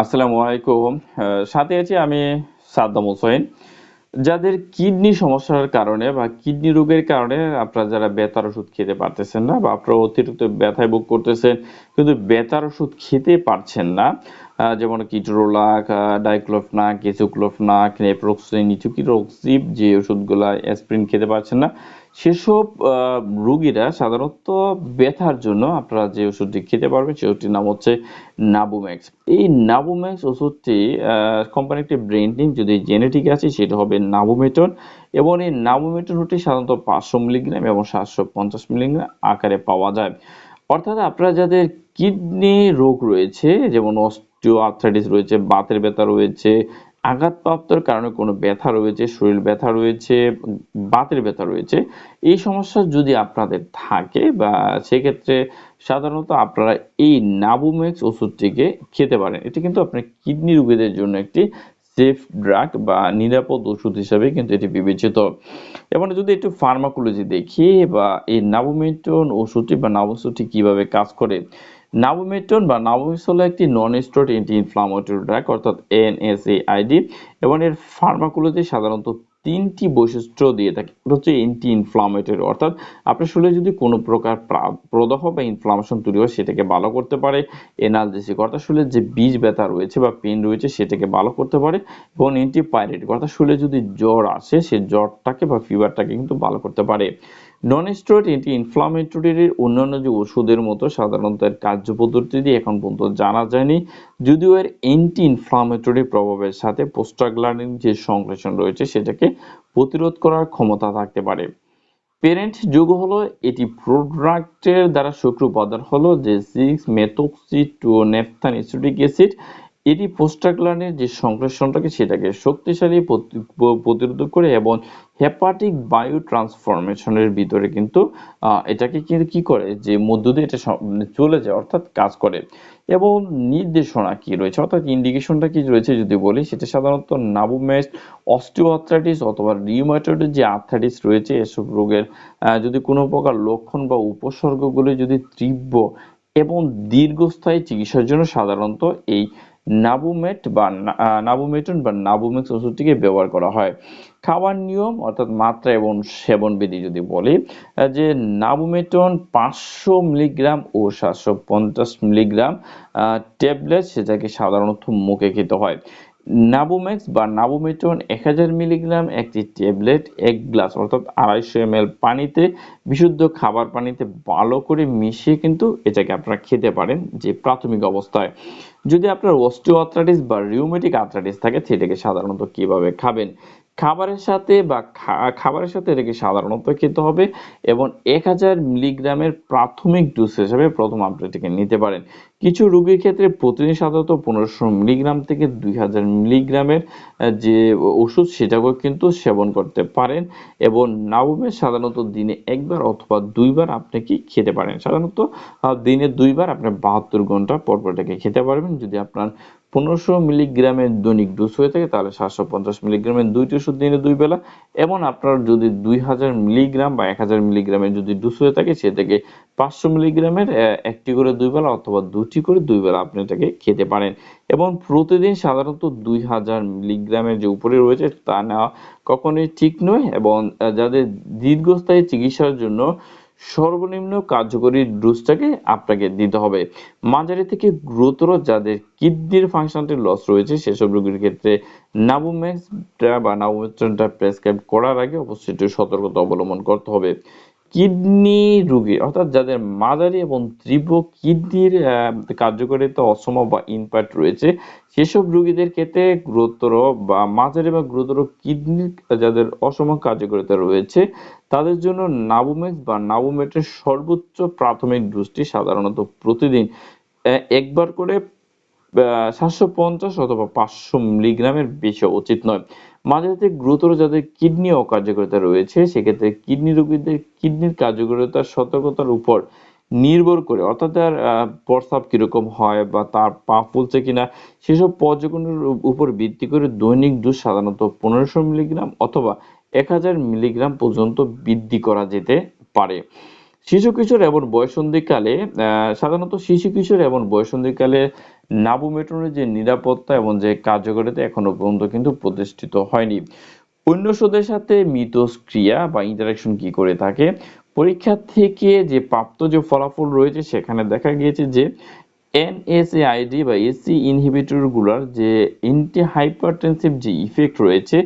আসসালামু আলাইকুম। সাথে আছি আমি সাদ্দাম হোসেন। যাদের কিডনি সমস্যার কারণে বা কিডনি রোগের কারণে আপনারা যারা বেতার ওষুধ খেতে পারতেছেন না বা আপনারা অতিরিক্ত ব্যথায় ভোগ করতেছেন, কিন্তু বেতার ওষুধ খেতে পারছেন না যেমন কিটোরোলাক ডাইক্লোফনাক কেসোক্লোফনাক নেপ্রোক্সিন ইচুকিরোক্সিপ যে ওষুধগুলা অ্যাসপ্রিন খেতে পারছেন না সেসব রোগীরা সাধারণত ব্যথার জন্য আপনারা যে ওষুধটি খেতে পারবেন সে ওষুধটির নাম হচ্ছে নাবুম্যাক্স এই নাবুম্যাক্স ওষুধটি কোম্পানি একটি ব্র্যান্ডিং যদি জেনেটিক আছে সেটা হবে নাবুমেটন এবং এই নাবুমেটন ওষুধটি সাধারণত পাঁচশো মিলিগ্রাম এবং সাতশো পঞ্চাশ মিলিগ্রাম আকারে পাওয়া যায়। অর্থাৎ আপনারা যাদের কিডনি রোগ রয়েছে, যেমন অস্টিও আর্থ্রাইটিস রয়েছে, বাতের ব্যথা রয়েছে আঘাতপ্রাপ্তর কারণে কোনো ব্যথা রয়েছে, শরীর ব্যথা রয়েছে, বাতের ব্যথা রয়েছে, এই সমস্যা যদি আপনাদের থাকে বা সেক্ষেত্রে সাধারণত আপনারা এই নাবুমেক্স ওষুধটিকে খেতে পারেন। এটি কিন্তু আপনার কিডনি রোগীদের জন্য একটি সেফ ড্রাগ বা নিরাপদ ওষুধ হিসাবে কিন্তু এটি বিবেচিত। এবং যদি একটু ফার্মাকোলজি দেখি বা এই নাবুমেটন ওষুধটি বা নাবুসুটি কীভাবে কাজ করে নাবুমেটন বা নাবুমিস হলো একটি non steroid anti inflammatory drug অর্থাৎ এনএসএআইডি এবং এর ফার্মাকোলজি সাধারণত তিনটি বৈশিষ্ট্য দিয়ে থাকে। এটা হচ্ছে অ্যান্টি ইনফ্লামেটরি অর্থাৎ আপনার শরীরে যদি কোনো প্রকার প্রদাহ বা ইনফ্লামেশন তৈরি হয়, সেটাকে ভালো করতে পারে এনালজেসিক অর্থাৎ শরীরে যে বীজ ব্যথা রয়েছে বা পেন রয়েছে, সেটাকে ভালো করতে পারে, এবং অ্যান্টিপাইরেটিক অর্থাৎ শরীরে যদি জ্বর আসে সেই জ্বরটাকে বা ফিভারটাকে কিন্তু ভালো করতে পারে। নন স্টেরয়েড অ্যান্টি ইনফ্লামেটরির অন্যান্য যে ওষুধের মতো সাধারণত এর কার্যপদ্ধতি এখন পর্যন্ত জানা যায়নি। যদিও এর অ্যান্টি ইনফ্লামেটরি প্রভাবের সাথে পোস্টাগ্ল্যান্ডিন যে সংশ্লেষণ রয়েছে সেটাকে প্রতিরোধ করার ক্ষমতা থাকতে পারে। পেরেন্ট যুগ হলো এটি প্রোডাক্টের দ্বারা সক্রিয় উপাদান হলো যে সিক্স মেথোক্সিটোনেফথান অ্যাসিটিক অ্যাসিড এটি পোস্টাগ্ল্যান্ডের যে সংশ্লেষণটাকে সেটাকে শক্তিশালী প্রতি- প্রতিরোধ করে এবং হেপাটিক বায়ু ট্রান্সফরমেশনের ভিতরে কিন্তু এটাকে কিন্তু কি করে? যে মধ্য দিয়ে এটা মানে চলে যায়, অর্থাৎ কাজ করে। এবং নির্দেশনা কি রয়েছে? অর্থাৎ ইন্ডিকেশনটা কি রয়েছে যদি বলি, সেটা সাধারণত নাবুমেস অস্টিওআর্থ্রাইটিস অথবা রিউমাটয়েড যে আর্থ্রাইটিস রয়েছে, এসব রোগের যদি কোনো প্রকার লক্ষণ বা উপসর্গগুলি যদি তীব্র এবং দীর্ঘস্থায়ী চিকিৎসার জন্য সাধারণত এই নাবুমেট বা নাবুমেটন বা নাবুমেক্স ওষুধটিকে ব্যবহার করা হয়। খাওয়ার নিয়ম অর্থাৎ মাত্রা এবং সেবন বিধি যদি বলি যে নাবুমেটন পাঁচশো মিলিগ্রাম ও সাতশো পঞ্চাশ মিলিগ্রাম ট্যাবলেট সেটাকে সাধারণত মুখে খেতে হয়। নাবুমেক্স বা নাবুমেটন এক হাজার মিলিগ্রাম একটি ট্যাবলেট, এক গ্লাস, অর্থাৎ আড়াইশো এম পানিতে, বিশুদ্ধ খাবার পানিতে ভালো করে মিশিয়ে কিন্তু এটাকে আপনারা খেতে পারেন যে প্রাথমিক অবস্থায়। যদি আপনার অস্টিওআর্থ্রাইটিস বা রিউমেটিক আর্থ্রাইটিস থাকে সেটাকে সাধারণত কীভাবে খাবেন? খাবারের সাথে বা খাবারের সাথে এটাকে সাধারণত খেতে হবে এবং এক হাজার মিলিগ্রামের প্রাথমিক ডোজ হিসেবে প্রথম আপনি এটাকে নিতে পারেন। কিছু রোগীর ক্ষেত্রে প্রতিদিন সাধারণত পনেরোশো মিলিগ্রাম থেকে দুই হাজার মিলিগ্রামের যে ওষুধ সেটাকেও কিন্তু সেবন করতে পারেন এবং নাবুমের সাধারণত দিনে একবার অথবা দুইবার আপনি কি খেতে পারেন? সাধারণত দিনে দুইবার আপনি বাহাত্তর ঘণ্টা পর পর এটাকে খেতে পারবেন। যদি আপনার পনেরোশো মিলিগ্রামের দৈনিক ডোজ হয়ে থাকে, তাহলে সাতশো পঞ্চাশ মিলিগ্রামের দুইটি ওষুধ দিনে দুই বেলা। এবং আপনার যদি দুই হাজার মিলিগ্রাম বা এক হাজার মিলিগ্রামের যদি ডোজ হয়ে থাকে সে থেকে পাঁচশো মিলিগ্রামের একটি করে দুই বেলা অথবা দুটি করে দুই বেলা আপনি এটাকে খেতে পারেন। এবং প্রতিদিন সাধারণত দুই হাজার মিলিগ্রামের যে উপরে রয়েছে তা নেওয়া কখনোই ঠিক নয় এবং যাদের দীর্ঘস্থায়ী চিকিৎসার জন্য সর্বনিম্ন কার্যকরী ডোজটাকে আপনাকে দিতে হবে। মাঝারি থেকে গুরুতর যাদের কিডনির ফাংশনটি লস রয়েছে সেসব রোগীর ক্ষেত্রে নাবুম্যাক্স বা নাবুমেট্রনটা প্রেসক্রাইব করার আগে অবশ্যই একটু সতর্কতা অবলম্বন করতে হবে। কিডনি রোগী, অর্থাৎ যাদের মাঝারি এবং তীব্র কিডনির কার্যকারিতা অসম বা ইনপ্যাক্ট রয়েছে, সেসব রোগীদের ক্ষেত্রে গুরুতর বা মাঝারি বা গুরুতর কিডনির যাদের অসম কার্যকারিতা রয়েছে, তাদের জন্য নাবুমেক্স বা নাবুমেটের সর্বোচ্চ প্রাথমিক ডোজটি সাধারণত প্রতিদিন একবার করে সাতশো পঞ্চাশ অথবা পাঁচশো মিলিগ্রামের বেশি উচিত নয়। মাঝে মাঝে গুরুতর যাদের কিডনি অকার্যকারিতা রয়েছে, সেক্ষেত্রে কিডনি রোগীদের কিডনির কার্যকারিতার সতর্কতার উপর নির্ভর করে, অর্থাৎ তার প্রস্রাব কীরকম হয় বা তার পা ফুলছে কিনা, সেসব পর্যবেক্ষণের উপর ভিত্তি করে দৈনিক দুধ সাধারণত পনেরোশো মিলিগ্রাম অথবা এক হাজার মিলিগ্রাম পর্যন্ত বৃদ্ধি করা যেতে পারে। শিশু কিশোর এবং বয়সন্ধিকালে সাধারণত শিশু কিশোর এবং বয়সন্ধিকালে নাবুমেটনের যে নিরাপত্তা এবং যে কার্যকারিতা এখনও পর্যন্ত কিন্তু প্রতিষ্ঠিত হয়নি। অন্য ওষুধের সাথে মিথস্ক্রিয়া বা ইন্টারাকশন কি করে থাকে? পরীক্ষা থেকে যে প্রাপ্ত যে ফলাফল রয়েছে, সেখানে দেখা গিয়েছে যে এনএসএআইডি বা এসি ইনহিবিটরগুলার যে অ্যান্টি হাইপারটেনসিভ যে ইফেক্ট রয়েছে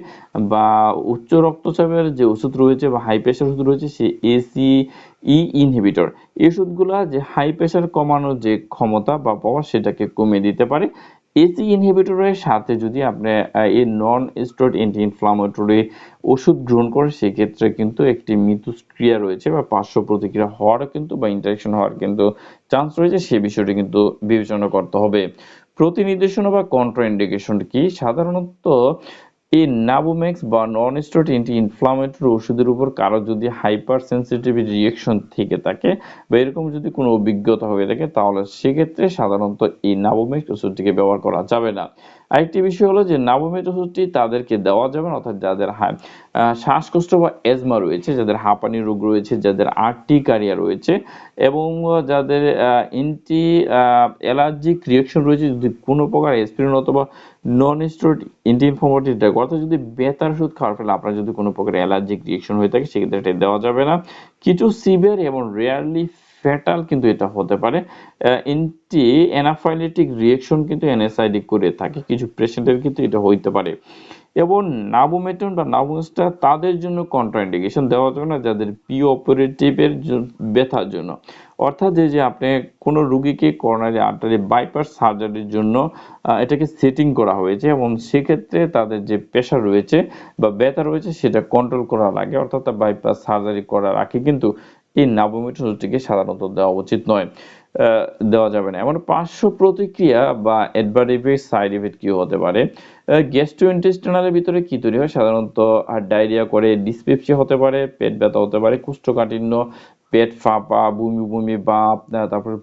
বা উচ্চ রক্তচাপের যে ওষুধ রয়েছে বা হাই প্রেশার ওষুধ রয়েছে সে এসি ই ইনহিবিটর এই ওষুধগুলা যে হাই প্রেশার কমানোর যে ক্ষমতা বা পাওয়ার সেটাকে কমিয়ে দিতে পারে। এসি ইনহিবিটরের সাথে যদি আপনি এই নন স্টেরয়েড অ্যান্টি ইনফ্লামেটরি ওষুধ গ্রহণ করেন, সেক্ষেত্রে কিন্তু একটি মিথস্ক্রিয়া রয়েছে বা পার্শ্ব প্রতিক্রিয়া হওয়ার কিন্তু বা ইন্টারেকশন হওয়ার কিন্তু চান্স রয়েছে। সে বিষয়টি কিন্তু বিবেচনা করতে হবে। প্রতিনির্দেশনা বা কন্ট্রা ইন্ডিকেশন কি? সাধারণত এই নাবোমেক্স বা নন স্টেরয়েড অ্যান্টি ইনফ্লামেটরি ওষুধের উপর কারও যদি হাইপার সেন্সিটিভ রিয়েকশন থেকে থাকে বা এরকম যদি কোনো অভিজ্ঞতা হয়ে থাকে, তাহলে সেক্ষেত্রে সাধারণত এই নাবোমেক্স ওষুধটিকে ব্যবহার করা যাবে না। আরেকটি বিষয় হলো যে নাবোমেক্স ওষুধটি তাদেরকে দেওয়া যাবে না, অর্থাৎ যাদের শ্বাসকষ্ট বা এজমা রয়েছে, যাদের হাঁপানি রোগ রয়েছে, যাদের আর্টিকারিয়া রয়েছে, এবং যাদের ইন্টি অ্যালার্জিক রিয়েকশন রয়েছে, যদি কোনো প্রকার এসপিরিন অথবা non steroid anti inflammatory drug অর্থাৎ যদি বেতার ওষুধ খাওয়ার ফলে আপনার যদি কোনো প্রকার অ্যালার্জিক রিয়েকশন হয়ে থাকে, সেক্ষেত্রে এটা দেওয়া যাবে না। কিছু সিভিয়ার এবং রেয়ারলি ফ্যাটাল কিন্তু এটা হতে পারে। এন্টি অ্যানাফাইলেটিক রিয়েকশন কিন্তু এনএসআইডি করে থাকে। কিছু পেশেন্টের কিন্তু এটা হইতে পারে। এবং নাবোমেটন বা নাবোস্টা তাদের জন্য কন্ট্রাইন্ডিকেশন দেওয়া যাবে না, যাদের পি অপারেটিভের ব্যথার জন্য। অর্থাৎ যে যে আপনি কোনো রুগীকে করোনারি আর্টারি বাইপাস সার্জারির জন্য এটাকে সেটিং করা হয়েছে এবং সেক্ষেত্রে তাদের যে প্রেশার রয়েছে বা ব্যথা রয়েছে, সেটা কন্ট্রোল করা লাগে অর্থাৎ বাইপাস সার্জারি করার আগে কিন্তু এই নাবোমেটন ওষুধটিকে সাধারণত দেওয়া উচিত নয় দেওয়া যাবে না এমন পার্শ্ব প্রতিক্রিয়া বা অ্যাডভার্ট সাইড ইফেক্ট কি হতে পারে গ্যাস্ট্রোইন্টেস্টিনালের ভিতরে কি তৈরি হয় সাধারণত ডায়রিয়া করে ডিসপেপসিয়া হতে পারে পেট ব্যথা হতে পারে কুষ্ঠকাঠিন্য পেট ফাঁপা বমি বমি বাপ তারপরে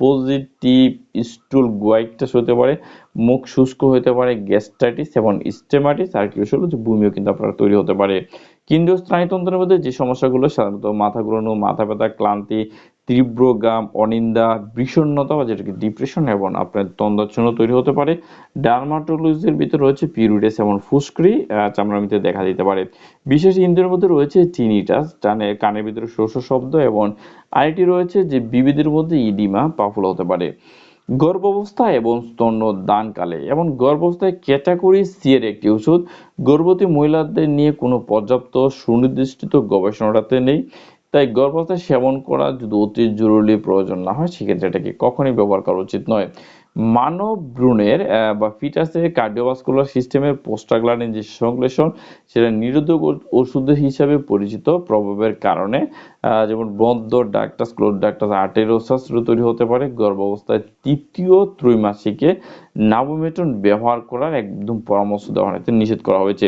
পজিটিভ স্টুল গোয়াইটাস হতে পারে মুখ শুষ্ক হতে পারে গ্যাস্ট্রাইটিস এবং স্টেমাটিস আর কি বমিও কিন্তু আপনার তৈরি হতে পারে কেন্দ্রীয় স্নায়ুতন্ত্রের মধ্যে যে সমস্যাগুলো, সাধারণত মাথা ঘুরানো মাথা ব্যথা ক্লান্তি, তীব্র গাম অনিন্দা, বিষণ্ণতা বা যেটাকে ডিপ্রেশন এবং আপনার তন্দাচ্ছন্ন তৈরি হতে পারে। ডার্মাটোলজির ভিতরে রয়েছে পিরুডেস এবং ফুসকুড়ি চামড়ার ভিতরে দেখা দিতে পারে। বিশেষ ইন্দ্রের মধ্যে রয়েছে টিনিটাস টানে কানের ভিতরে শোষ শব্দ এবং আরেকটি রয়েছে যে বিবিধের মধ্যে ইডিমা পাফুল হতে পারে। গর্ভাবস্থা এবং স্তন্যদানকালে এবং গর্ভাবস্থায় ক্যাটাগরি সি এর একটি ওষুধ। গর্ভবতী মহিলাদের নিয়ে কোনো পর্যাপ্ত সুনির্দিষ্ট গবেষণাটাতে নেই। তাই গর্ভাবস্থায় সেবন করা যদি অতি জরুরি প্রয়োজন না হয়, সেক্ষেত্রে এটাকে কখনই ব্যবহার করা উচিত নয়। মানব ভ্রূণের বা ফিটাসের কার্ডিওভাস্কুলার সিস্টেমের পোস্টাগ্লান্ডিন যে সংশ্লেষণ, সেটা নিরোধক ওষুধ হিসাবে পরিচিত প্রভাবের কারণে যেমন বন্ধ ডাক্টাস ক্লোড ডাক্টাস আর্টেরোসাস তৈরি হতে পারে গর্ভাবস্থায় তৃতীয় ত্রৈমাসিকে নাবোমেটন ব্যবহার করার একদম পরামর্শ দেওয়া হয়েছে নিষেধ করা হয়েছে।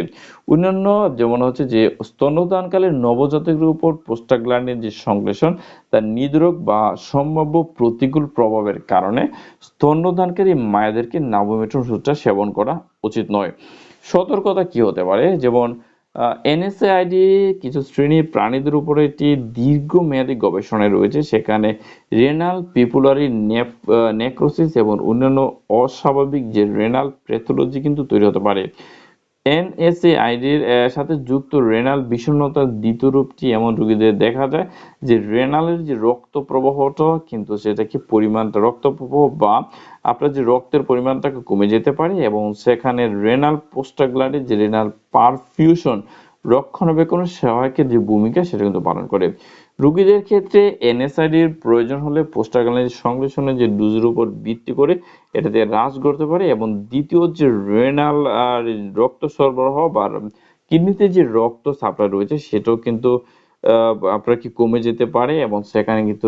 অন্যান্য যেমন হচ্ছে যে স্তন্যদানকালে নবজাতকের উপর পোস্টাগ্লান্ডিন যে সংশ্লেষণ, তার নিদ্রক বা সম্ভাব্য প্রতিকূল প্রভাবের কারণে স্তন্যদানকারী মায়েদেরকে নাবোমেটন ওষুধটা সেবন করা উচিত নয়। সতর্কতা কি হতে পারে? যেমন এনএসএআইডি কিছু শ্রেণির প্রাণীদের উপরে একটি দীর্ঘমেয়াদী গবেষণায় রয়েছে। সেখানে রেনাল পিপুলারি নেক্রোসিস এবং অন্যান্য অস্বাভাবিক যে রেনাল প্যাথোলজি কিন্তু তৈরি হতে পারে। এনএসএআইডির সাথে যুক্ত রেনাল বিষণ্ণতার দ্বিতীয় রূপটি এমন রোগীদের দেখা যায় যে রেনালের যে রক্ত প্রবাহটা কিন্তু সেটা কি পরিমাণটা রক্ত প্রবাহ বা আপনার যে রক্তের পরিমাণটাকে কমে যেতে পারে এবং সেখানে রেনাল পোস্টাগ্লান্ডের যে রেনাল পারফিউশন রক্ষণাবেক্ষণের সহায়কের যে ভূমিকা সেটা কিন্তু পালন করে। রোগীদের ক্ষেত্রে এনএসআইডির প্রয়োজন হলে পোস্টাগ্ল্যান্ডিন সংশ্লেষণের যে ডোজের উপর ভিত্তি করে এটাতে হ্রাস করতে পারে এবং দ্বিতীয় যে রেনাল আর রক্ত সরবরাহ বা কিডনিতে যে রক্ত সাপ্লাই রয়েছে সেটাও কিন্তু আপনার কি কমে যেতে পারে এবং সেখানে কিন্তু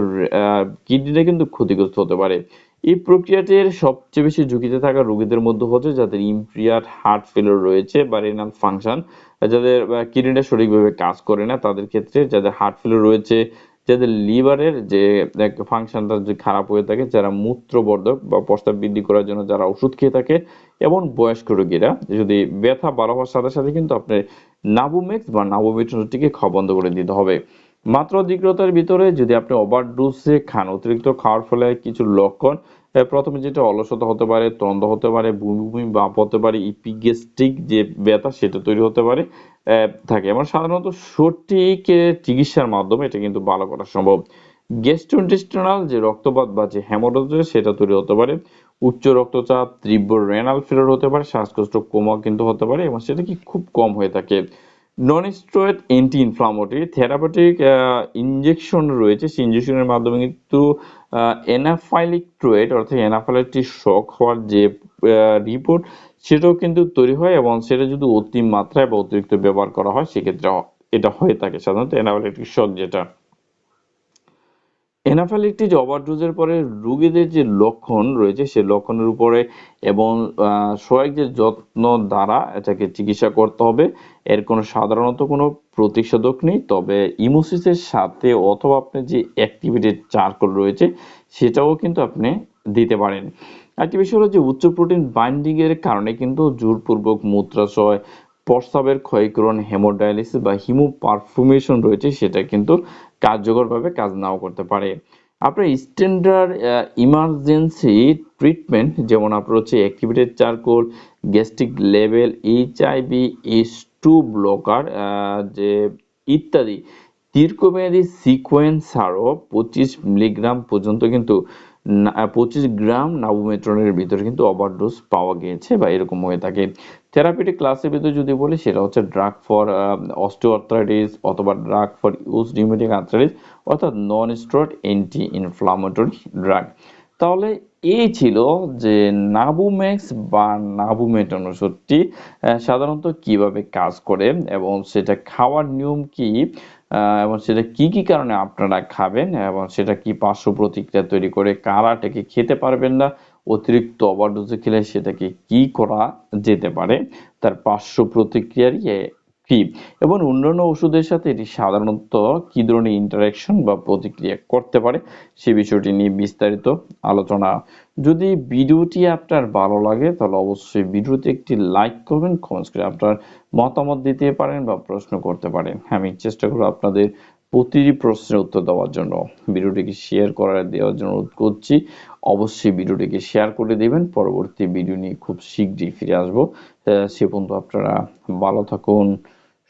কিডনিটা কিন্তু ক্ষতিগ্রস্ত হতে পারে। এই প্রক্রিয়াটির সবচেয়ে বেশি ঝুঁকিতে থাকা রোগীদের মধ্যে হচ্ছে যাদের ইম্প্রিয়ার হার্ট ফেলোর রয়েছে বা রেনাল ফাংশন, যাদের কিডনিটা সঠিকভাবে কাজ করে না, তাদের ক্ষেত্রে যাদের হার্ট ফেলোর রয়েছে, যাদের লিভারের যে ফাংশনটা যে খারাপ হয়ে থাকে, যারা মূত্রবর্ধক বা প্রস্তাব বৃদ্ধি করার জন্য যারা ওষুধ খেয়ে থাকে এবং বয়স্ক রোগীরা, যদি ব্যথা বাড়া হওয়ার সাথে সাথে কিন্তু আপনার নাবুমেক্স বা নাবুমেটনটিকে খাওয়া বন্ধ করে দিতে হবে। মাত্র অধিকতার ভিতরে যদি আপনি ওভারডোজে খান, অতিরিক্ত খাওয়ার ফলে কিছু লক্ষণ প্রথমে যেটা অলসতা হতে পারে, তন্দ্রা হতে পারে, বমি বমি ভাব হতে পারে ইপিগ্যাস্ট্রিক যে ব্যথা সেটা তৈরি হতে পারে থাকে। এবং সাধারণত সঠিক চিকিৎসার মাধ্যমে এটা কিন্তু ভালো করা সম্ভব। গ্যাস্ট্রোইন্টেস্টিনাল যে রক্তপাত বা যে হ্যামোরয়েড সেটা তৈরি হতে পারে। উচ্চ রক্তচাপ, তীব্র রেনাল ফেলিওর হতে পারে, শ্বাসকষ্ট কোমা কিন্তু হতে পারে, এবং সেটা কি খুব কম হয়ে থাকে। Non steroid anti inflammatory therapeutic injection রয়েছে। সেই ইঞ্জেকশনের মাধ্যমে কিন্তু এনাফাইলিক ট্রয়েড অর্থাৎ এনাফাইলিকটি শক হওয়ার যে রিপোর্ট সেটাও কিন্তু তৈরি হয় এবং সেটা যদি অতি মাত্রায় বা অতিরিক্ত ব্যবহার করা হয়, সেক্ষেত্রে এটা হয়ে থাকে সাধারণত এনাফাইলিকটিক শক যেটা। এনাফাইলিকটিস ওভারডোজের পরে রোগীদের যে লক্ষণ রয়েছে সেই লক্ষণের উপরে এবং সহায়ক যে যত্ন দ্বারা এটাকে চিকিৎসা করতে হবে, এর কোনো সাধারণত কোনো প্রতিষেধক নেই। তবে ইমোসিসের সাথে অথবা আপনার যে অ্যাক্টিভেটেড চারকোল রয়েছে, সেটাও কিন্তু আপনি দিতে পারেন। আরেকটি বিষয় হলো যে উচ্চ প্রোটিন বাইন্ডিংয়ের কারণে কিন্তু জোরপূর্বক মূত্রাশয় প্রস্রাবের ক্ষয়করণ হেমোডায়ালিসিস বা হিমো পারফুমেশন রয়েছে, সেটা কিন্তু কার্যকরভাবে কাজ নাও করতে পারে। আপনার স্ট্যান্ডার্ড ইমার্জেন্সি ট্রিটমেন্ট যেমন আপনার হচ্ছে activated charcoal gastric level HIV S two blocker যে ইত্যাদি, দীর্ঘমেয়াদী সিকোয়েন্সারও পঁচিশ মিলিগ্রাম পর্যন্ত কিন্তু পঁচিশ গ্রাম নাবুমেট্রনের ভিতরে কিন্তু ওভারডোজ পাওয়া গিয়েছে বা এরকম হয়ে থাকে। থেরাপিউটিক ক্লাসের ভিতরে যদি বলি, সেটা হচ্ছে ড্রাগ ফর অস্টিওআর্থ্রাইটিস অথবা drug for use rheumatic arthritis অর্থাৎ non steroid anti inflammatory drug তাহলে এই ছিল যে নাবুম্যাক্স বা নাবুমেটন ওষুধটি সাধারণত কীভাবে কাজ করে এবং সেটা খাওয়ার নিয়ম কি? এবং সেটা কি কি কারণে আপনারা খাবেন এবং সেটা কি পার্শ্ব প্রতিক্রিয়া তৈরি করে কারা খেতে পারবেন না, অতিরিক্ত ওভারডোজে খেলে সেটাকে কি করা যেতে পারে, তার পার্শ্ব প্রতিক্রিয়ার কি? এবং অন্যান্য ওষুধের সাথে এটি সাধারণত কি ধরনের ইন্টারাকশন বা প্রতিক্রিয়া করতে পারে? সে বিষয়টি নিয়ে বিস্তারিত আলোচনা। যদি ভিডিওটি আপনার ভালো লাগে, তাহলে অবশ্যই ভিডিওতে একটি লাইক করবেন কমেন্টস করে আপনার মতামত দিতে পারেন বা প্রশ্ন করতে পারেন। আমি চেষ্টা করব আপনাদের প্রতিটি প্রশ্নের উত্তর দেওয়ার জন্য। ভিডিওটিকে শেয়ার করার দেওয়ার জন্য অনুরোধ করছি। অবশ্যই ভিডিওটিকে শেয়ার করে দেবেন। পরবর্তী ভিডিও নিয়ে খুব শীঘ্রই ফিরে আসব। সে পর্যন্ত আপনারা ভালো থাকুন।